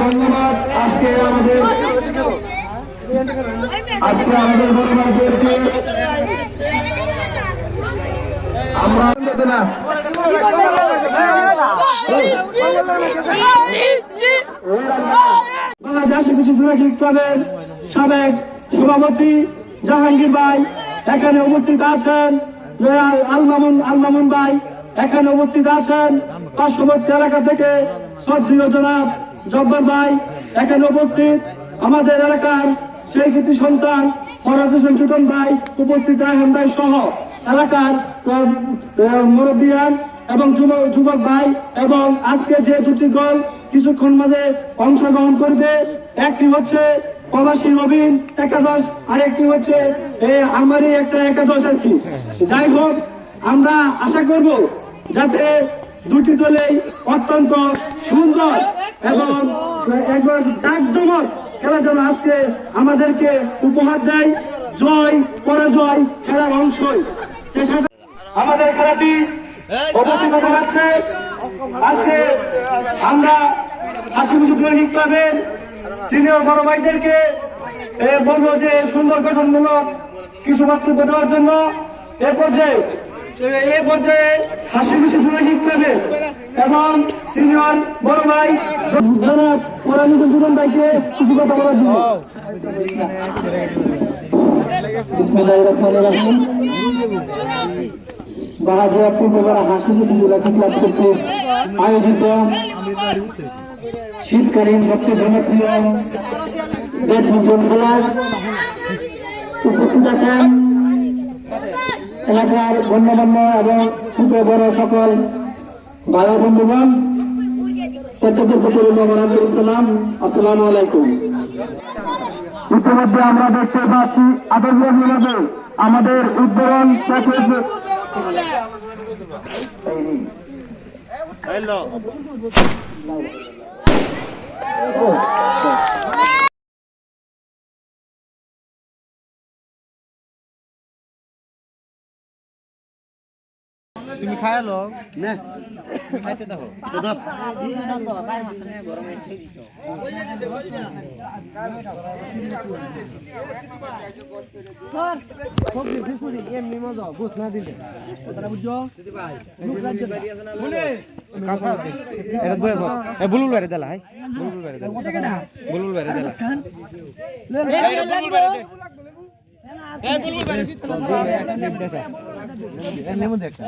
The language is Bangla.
ধন্যবাদ আজকে আমাদের আজকে আমাদের সাবেক সভাপতি জাহাঙ্গীর ভাই এখানে উপস্থিত আছেন। আলমামুন আলমামুন ভাই, এখানে উপস্থিত আছেন পার্শ্ববর্তী এলাকা থেকে শ্রদ্ধীয় জনাব জব্বার ভাই। এখানে উপস্থিত আমাদের এলাকার সেই কৃতি সন্তান ফরাজ হোসেন ছোটন ভাই, উপস্থিত রাহেন ভাই সহ এলাকার মুরব্বিয়ান এবং যুবক ভাই এবং আজকে যে দুটি দল কিছুক্ষণ মাঝে অংশগ্রহণ করবে, একটি হচ্ছে প্রবাসী নবীন একাদশ আরেকটি হচ্ছে আমারই একটা একাদশ আর কি। যাই হোক, আমরা আশা করব যাতে দুটি দলেই অত্যন্ত সুন্দর এবং একবার জাকজমক খেলা যেন আজকে আমাদেরকে উপহার দেয়। জয়, পরাজয় খেলার অংশই আমাদের খেলাটি অবস্থিত হতে যাচ্ছে। আজকে আমরা হাসি খুশি দৈনিক ক্লাবের সিনিয়র বড় ভাইদেরকে বলব যে সুন্দর গঠনমূলক কিছু বক্তব্য দেওয়ার জন্য এ পর্যায়ে, এ- পর্যায়ে হাসি খুশি দৈনিক ক্লাবের এবং সিনিয়র বড় ভাই ভাইকে কিছু কথা বলার জন্য। রহমানির রহিম। হাসি খুশি জুলাকি ক্লাব আয়োজিত শীতকালীন সবচেয়ে জনপ্রিয় খেলা উপস্থিত আছেন এলাকার গণ্যমান্য এবং ছোট বড় সকল ও বন্ধুগণ। রহমান আসসালামু আলাইকুম। ইতিমধ্যে আমরা দেখতে পাচ্ছি আদর্শভাবে আমাদের উদ্বোধন Oh. তুমি খায়ালো না খাইতে দাও এমনি মজা বুঝ না দিলে কথাটা বুঝছ এটা বয়ে বল এ বুলবুল বাইরে দেলা হাই বুলবুল বাইরে দেলা বুলবুল বাইরে দেলা এ বাইরে দিতে একটা।